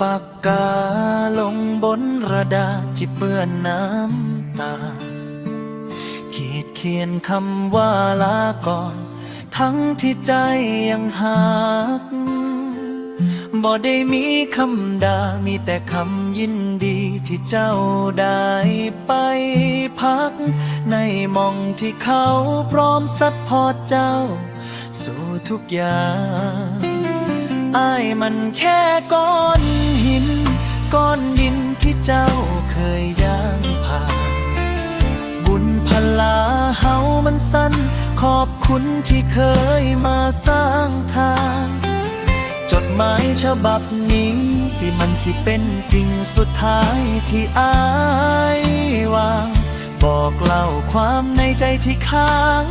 ปากกาลงบนกระดาษที่เปื้อนน้ำตา ขีดเขียนคำว่าลาก่อน ทั้งที่ใจยังหักบ่ได้มีคำด่ามีแต่คำยินดีที่เจ้าได้ไปพัก ในมองที่เขาพร้อมซัดพอร์ตเจ้า สู่ทุกอย่างอายมันแค่ก้อน ก้อนดินที่เจ้าเคยย่างผ่าน บุญพลาเฮามันสั้น ขอบคุณที่เคยมาสร้างทาง จดหมายฉบับนี้สิมันสิเป็นสิ่งสุดท้ายที่อายวางบอกเล่าความในใจที่ค้าง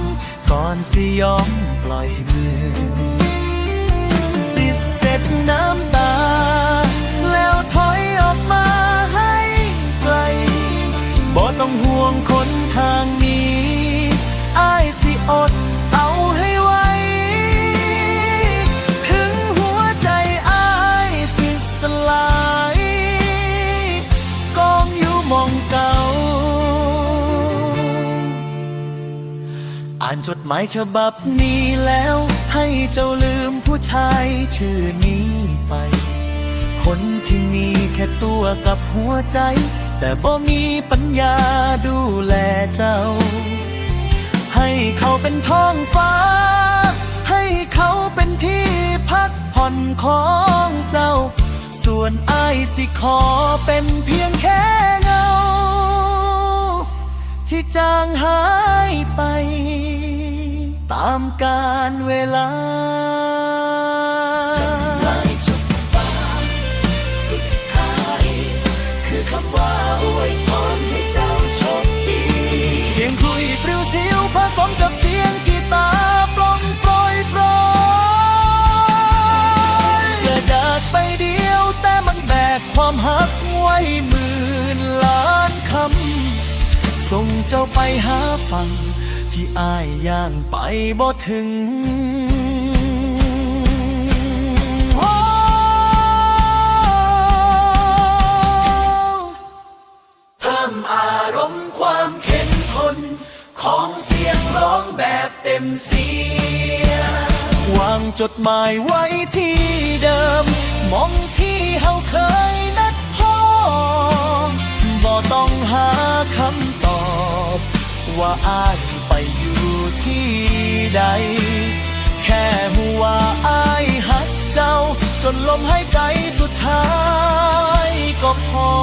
ก่อนสิยอมปล่อยมือ สิเสร็จน้ำตาานจดหมายฉบับนี้แล้ว ให้เจ้าลืมผู้ชายชื่อนี้ไป คนที่มีแค่ตัวกับหัวใจ แต่บ่มีปัญญาดูแลเจ้า ให้เขาเป็นท้องฟ้า ให้เขาเป็นที่พักผ่อนของเจ้า ส่วนไอายสิขอเป็นเพียงแค่เงา ที่จางหาย กาลเวลาจดหมายจดหมายสุดท้ายคือคำว่าอวยพรให้เจ้าโชคดี เสียงคลุยปลิวชิวผสมกับเสียงกีตาร์ปลงโปรยโปรยกระดาษใบเดียวแต่มันแบกความหักไว้หมื่นล้านคำ ส่งเจ้าไปหาฝั่ง ที่อายย่างไปบ่ถึงโอ้เพิ่มอารมณ์ความเข้มข้นของเสียงร้องแบบเต็มเสียงวางจดหมายไว้ที่เดิม มองที่เฮาเคยนัดพบบ่ต้องหาคำตอบ ว่าอายไปอยู่ที่ ใด แค่หัวาอายหักเจ้า จนลมหายใจสุดท้ายก็พอ